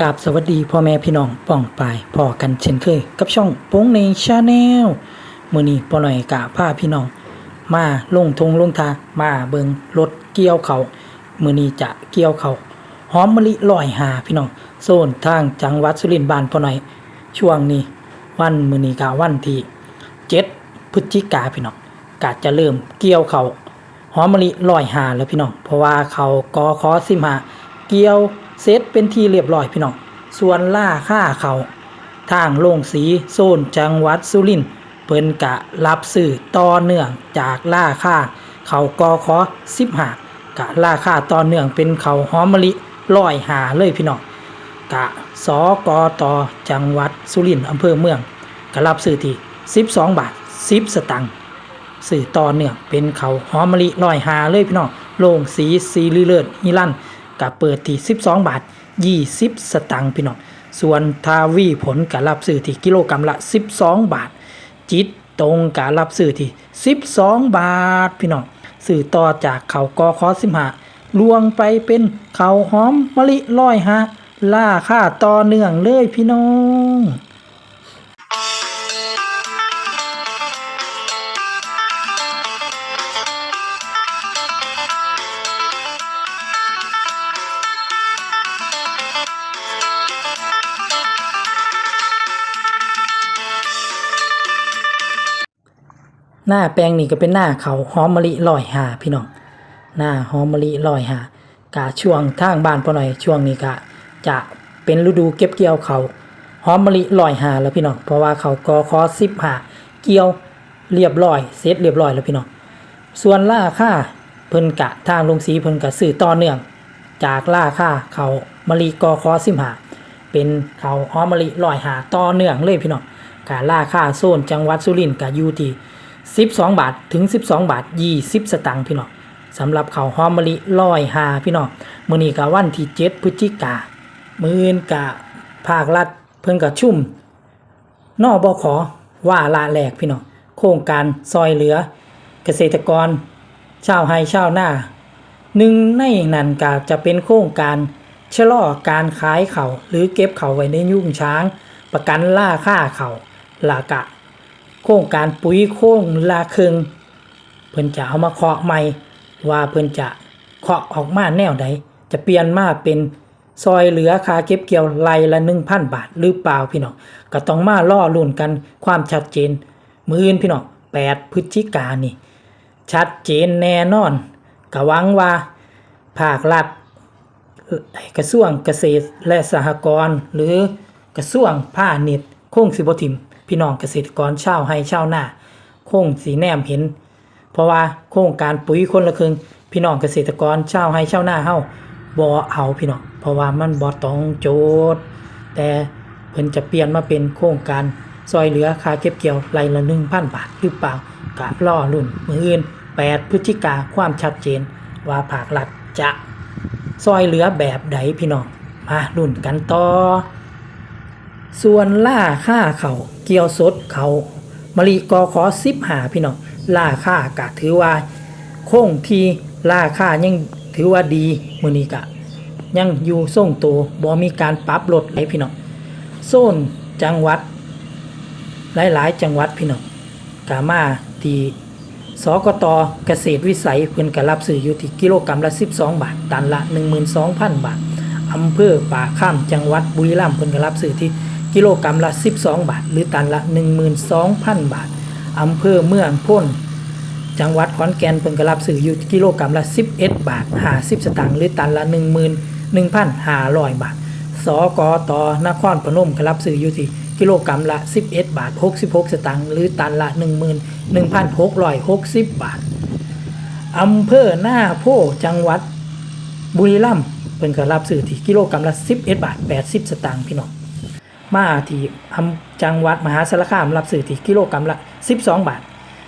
กราบสวัสดีพ่อแม่พี่น้องป้องปายพอกันเช่นเคย กับช่องโป้งในชาแนลมือนี้พ่อหน่อยกะพาพี่น้อง มาลงทงลงทามาเบิงรถเกี่ยวเขามือนี้จะเกี่ยวเขาหอมมะลิลอยหาพี่น้องโซนทางจังหวัดสุรินทร์บ้านพ่อหน่อยช่วงนี้ วันมือนี้กะวันที่7พฤศจิกาพี่น้องกะจะเริ่มเกี่ยวเขาหอมมะลิลอยหาแล้วพี่น้องเพราะว่าเขากอคอสิมาเกี่ยว เซตเป็นทีเรียบร้อยพี่น้อง ส่วนล่าค่าเขาทางโรงสีโซนจังหวัดสุรินทร์เพิ่นกะรับสื่อต่อเนื่องจากล่าค่า เขากอคอสิบหากะล่าค่าต่อเนื่องเป็นเขาหอมมะลิลอยหาเลยพี่น้องกะสกตจังหวัดสุรินทร์อำเภอเมืองกะรับซื้อที่12บาท10สตังค์สื่อต่อเนื่องเป็นเขาหอมมะลิลอยหาเลยพี่น้องโลงสีซีรีเลิศฮิลัน กับเปิดที่ 12 บาท 20 สตังค์พี่น้องส่วนทาวีผลกับรับซื้อที่กิโลกรัมละ 12 บาท จิตตรงกับรับซื้อที่ 12 บาทพี่น้องสื่อต่อจากเขากอคอสิมหาลวงไปเป็นเขาหอมมะลิลอยหาล่าค่าต่อเนื่องเลยพี่น้อง หน้าแปลงนี่ก็เป็นหน้าเขาหอมมะลิลอยหาพี่น้องหน้าหอมมะลิลอยหากะช่วงทางบ้านพอหน่อยช่วงนี้กะจะเป็นฤดูเก็บเกี่ยวเขาหอมมะลิลอยหาแล้วพี่น้องเพราะว่าเขากอคอสิบหาเกี่ยวเรียบร้อยเสร็จเรียบร้อยแล้วพี่น้องส่วนล่าค่าเพิ่นกะทางลงสีเพิ่นกะสื่อต่อเนื่อง จากล่าค่าเขามะลิกอคอสิบหาเป็นเขาหอมมะลิลอยหาต่อเนื่องเลยพี่น้องกะล่าค่าโซนจังหวัดสุรินทร์กะอยู่ที่ 12 บาทถึง 12 บาท 20 สตางค์พี่น้องสำหรับข้าวหอมมะลิร้อยหาพี่น้องมื้อนี้ก็วันที่7พฤศจิกามื้ออื่นกะภาครัฐเพิ่นก็ชุ่มนอบขอว่าละแหลกพี่น้องโครงการซอยเหลือ เกษตรกร ชาวไร่ชาวนาหนึ่งในนั้นก็จะเป็นโครงการชะลอการขายเขาหรือเก็บเขาไว้ในยุ่งช้าง ประกันล่าค่าเขาวลากะ โครงการปุ๋ยโค้งลาครึงเพิ่นจะเอามาเคาะใหม่ ว่าเพิ่นจะเคาะออกมาแนวใดจะเปลี่ยนมาเป็นซอยเหลือคาเก็บเกี่ยวไร่ละ1,000บาทหรือเปล่าพี่น้องก็ต้องมาล่อลุ่นกันความชัดเจน มื้ออื่นพี่น้อง8พฤศจิกายนนี่ ชัดเจนแน่นอนก็หวังว่าภาครัฐกระทรวงเกษตรและสหกรณ์หรือกระทรวงพาณิชย์คงสิบทิม พี่น้องเกษตรกรชาวให้ชาวนาโค้งสีแนมเห็น เพราะว่าโครงการปุ๋ยคนละครึ่งพี่น้องเกษตรกรชาวให้ชาวนาเฮาบ่เอาพี่น้องเพราะว่ามันบ่ต้องโจทย์แต่เพิ่นจะเปลี่ยนมาเป็นโครงการซอยเหลือค่าเก็บเกี่ยวไรละ1,000บาทหรือเปล่ากะรอรุ่นมืออื่น 8 พฤศจิกาความชัดเจน ว่าภาครัฐจะซอยเหลือแบบใดพี่น้อง มารุ่นกันต่อ ส่วนล่าค่าเขา เกี่ยวสดเขามะลิกอขอสิบหาพี่น้องล่าค่ากะถือว่าคงที่ล่าค่ายังถือว่าดีมือนี้กะ ยังอยู่ทรงตัวบ่มีการปรับลดเลยพี่น้องโซนจังหวัด หลายๆ จังหวัดพี่น้องกามาที่สกตเกษตรวิสัยเพิ่อนก็รับซื้ออยู่ที่กิโลกรัมละ 12 บาท ตันละ 12,000 บาทอำเภอป่าข้ามจังหวัดบุรีรัมย์เพิ่อนก็รับซื้อที่ กิโลกรัมละ 12 บาท หรือตันละ 12,000 บาทอำเภอเมืองพ้น จังหวัดขอนแก่นเพิ่นก็รับซื้ออยู่กิโลกรัมละ 11 บาท 50 สตางค์หรือตันละ 11,500 บาท สกตนครพนมก็รับซื้ออยู่ที่กิโลกรัมละ 11 บาท 66 สตางค์หรือตันละ 11,660 บาทอำเภอหน้าโพจังหวัดบุรีรัมย์เพิ่นก็รับซื้อที่กิโลกรัมละ 11 บาท 80 สตางค์พี่น้อง มาที่อำจังหวัดมหาสารคามรับซื้อที่กิโลกรัมละ 12 บาท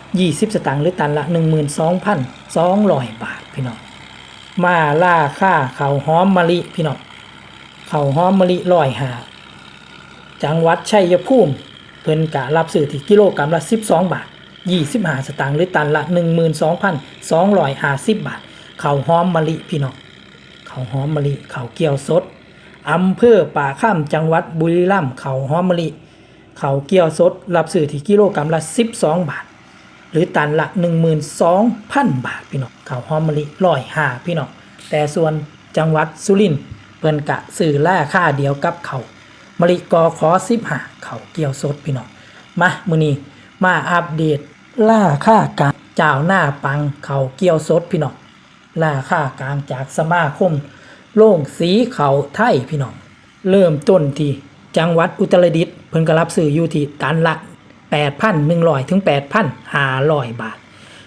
20 สตางค์หรือตันละ 12,200 บาทพี่น้องมาล่าค่าข้าวหอมมะลิพี่น้องข้าวหอมมะลิร้อยหาจังหวัดชัยภูมิเพิ่นกะรับซื้อที่กิโลกรัมละ 12 บาท 25 สตางค์หรือตันละ 12,250 บาทข้าวหอมมะลิพี่น้องข้าวหอมมะลิข้าวเกี๊ยวสด อำเภอป่าข้ามจังหวัดบุรีรัมย์เขาหอมมะลิเขาเกี่ยวสดรับซื้อที่กิโลกรัมละ 12 บาท หรือตันละ 12,000 บาทพี่น้องเขาหอมมะลิร้อยห้าพี่น้องแต่ส่วนจังหวัดสุรินทร์เพิ่นกะซื้อราค่าเดียวกับเขามะลิกอขอ15เขาเกี่ยวสดพี่น้องมามือนี้มาอัปเดตราค่ากลางเจ้าหน้าปังเขาเกี่ยวสดพี่น้องราค่ากลางจากสมาคม โล่งสีเขาไทยพี่น้อง เริ่มต้นที่จังหวัดอุตรดิตถ์เพิ่นก็รับซื้ออยู่ที่ตันละ8,100ถึง8,500 บาท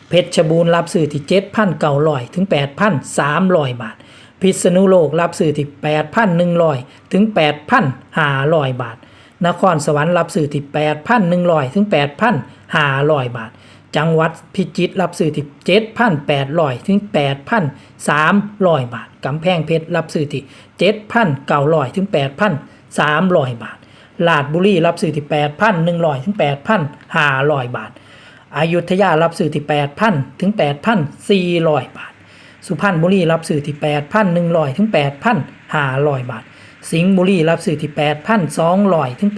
เพชรบูรณ์รับซื้อที่7,900ถึง8,300 บาท พิษณุโลกรับซื้อที่8,100ถึง8,500 บาท นครสวรรค์รับซื้อที่8,100ถึง8,500 บาท จังหวัดพิจิตรรับซื้อที่7,800ถึง8,300บาทกำแพงเพชรรับซื้อที่7,900ถึง8,300บาทลาดบุรีรับซื้อที่8,100ถึง8,500บาทอายุทยารับซื้อที่8,000ถึง8,400บาท สุพรรณบุรีรับซื้อที่8,100ถึง8,500บาท สิงห์บุรีรับซื้อที่8,200ถึง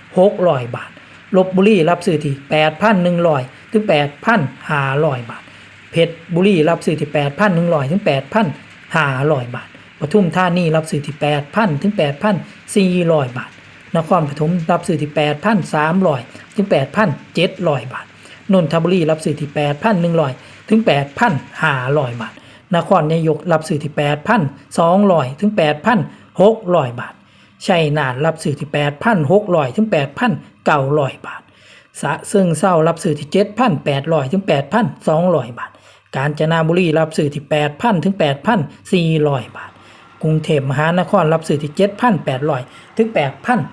8,600บาทลบบุรีรับซื้อที่8,100 ถึง8,500บาท เพชรบุรีรับซื้อที่8,100ถึง8,500บาทปทุมธานีรับซื้อที่8,000ถึง8,400บาท นครปฐมรับซื้อที่8,300ถึง8,700บาท นนทบุรีรับซื้อที่8,100ถึง8,500บาท นครนายกรับซื้อที่8,200ถึง8,600บาทชัยนาทรับซื้อที่8,600ถึง8,900บาท สะซึ่งเศร้ารับซื้อที่7,800ถึง8,200บาท กาญจนบุรีรับซื้อที่8,000ถึง8,400บาท กรุงเทพมหานครรับซื้อที่7,800ถึง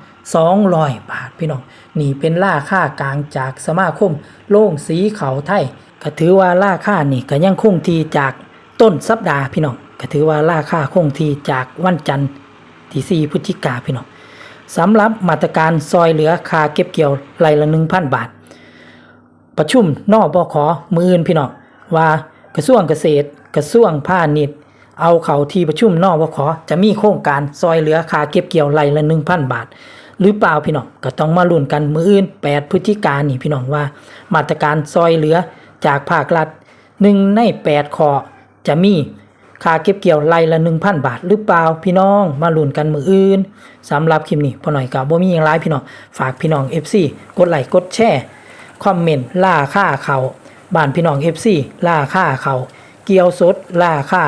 8,200บาทพี่น้องนี่เป็นราคากลางจากสมาคมโล่งสีเขาไทยก็ถือว่าราคานี่ก็ยังคงที่จากต้นสัปดาห์พี่น้องก็ถือว่าราคาคงที่จากวันจันทร์ที่4พฤศจิกาพี่น้อง สำหรับมาตรการซอยเหลือค่าเก็บเกี่ยวไรละ1,000บาท ประชุมนอบขมืออื่นพี่น้องว่ากระทรวงเกษตร กระทรวงพาณิชย์ เอาเข้าที่ประชุมนอบขจะมีโครงการซอยเหลือค่าเก็บเกี่ยวไรละ1,000บาท หรือเปล่าพี่น้องก็ต้องมาลุ้นกันมืออื่น 8 พฤศจิกายนนี่พี่น้องว่า มาตรการซอยเหลือจากภาครัฐหนึ่งใน 8 ข้อจะมี ค่าเก็บเกี่ยวไร่ละ 1,000 บาทหรือเปล่าพี่น้องมาลุ้นกันมืออื่นสำหรับคลิปนี้พอหน่อยกับบ่มีอย่างไรพี่น้องฝากพี่น้อง FC กดไลค์กดแชร์คอมเมนต์ล่าค่าเขาบ้านพี่น้อง FC ล่าค่าเขาเกี่ยวสดล่าค่า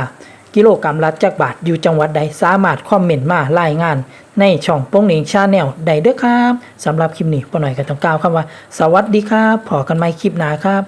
กิโลกรัมละจักบาทอยู่จังหวัดใดสามารถคอมเมนต์มารายงาน ในช่องโป้งเหน่งชาแนลได้เด้อครับสำหรับคลิปนี้ปอหน่อยก็ต้องกล่าวคำว่า สวัสดีครับพอกันใหม่คลิปหน้าครับ